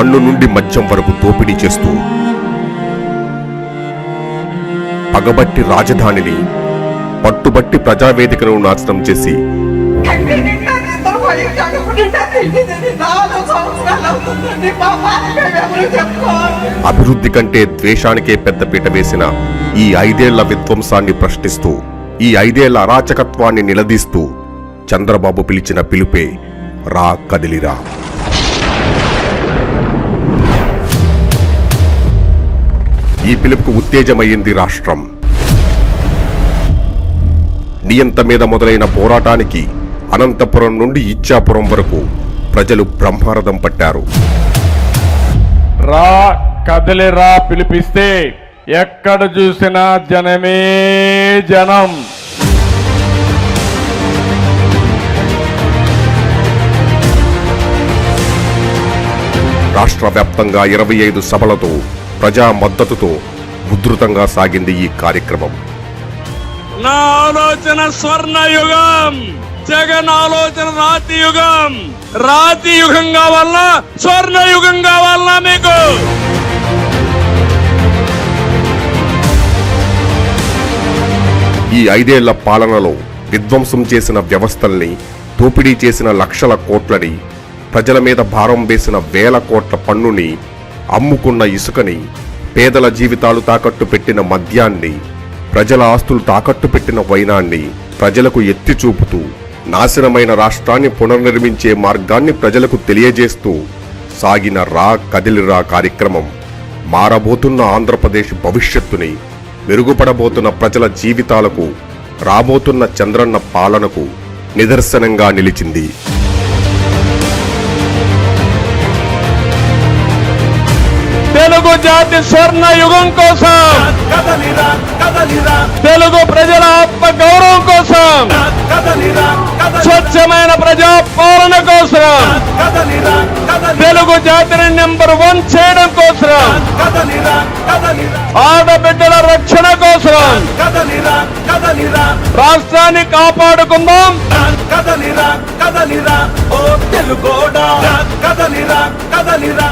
మన్ను నుండి మద్యం వరకు దోపిడీ చేస్తూ పగబట్టి రాజధానిని పట్టుబట్టి ప్రజావేదికను నాశనం చేసి అభివృద్ధి కంటే ద్వేషానికే పెద్దపీట వేసిన ఈ ఐదేళ్ళ విధ్వంసాన్ని ప్రశ్నిస్తూ ఈ ఐదేళ్ళ అరాచకత్వాన్ని నిలదీస్తూ చంద్రబాబు పిలిచిన పిలుపే రా కదిలిరా. ఈ పిలుపుకు ఉత్తేజమయ్యింది రాష్ట్రం. నియంత మీద మొదలైన పోరాటానికి అనంతపురం నుండి ఇచ్చాపురం వరకు ప్రజలు బ్రహ్మరథం పట్టారు. రా కదిలి రా పిలిపిస్తే ఎక్కడ చూసినా జనమే జనం. రాష్ట్ర వ్యాప్తంగా ఇరవై ఐదు సభలతో ప్రజా మద్దతుతో ఉధృతంగా సాగింది ఈ కార్యక్రమం. నా ఆలోచన స్వర్ణ యుగం జగన్ ఆలోచన రాతి యుగం. రాతి యుగం కావాలన్నా స్వర్ణ యుగం కావాలన్నా మీకు? ఈ ఐదేళ్ళ పాలనలో విధ్వంసం చేసిన వ్యవస్థల్ని దోపిడీ చేసిన లక్షల కోట్లని ప్రజల మీద భారం వేసిన వేల కోట్ల పన్నుని అమ్ముకున్న ఇసుకని పేదల జీవితాలు తాకట్టు పెట్టిన మద్యాన్ని ప్రజల ఆస్తులు తాకట్టు పెట్టిన వైనాన్ని ప్రజలకు ఎత్తి చూపుతూ నాశనమైన రాష్ట్రాన్ని పునర్నిర్మించే మార్గాన్ని ప్రజలకు తెలియజేస్తూ సాగిన రా కదిలిరా కార్యక్రమం మారబోతున్న ఆంధ్రప్రదేశ్ భవిష్యత్తుని మెరుగుపడబోతున్న ప్రజల జీవితాలకు రాబోతున్న చంద్రన్న పాలనకు నిదర్శనంగా నిలిచింది. తెలుగు జాతి స్వర్ణ యుగం కోసం. తెలుగు ప్రజల ఆత్మ గౌరవం కోసం. స్వచ్ఛమైన ప్రజా పాలన కోసం. తెలుగు జాతిని నెంబర్ వన్ చేయడం కోసం. ఆడబిడ్డల రక్షణ కోసం. రాష్ట్రాన్ని కాపాడుకుందాం. కదలిరా కదలిరా ఓ తెలుగోడా కదలిరా కదలిరా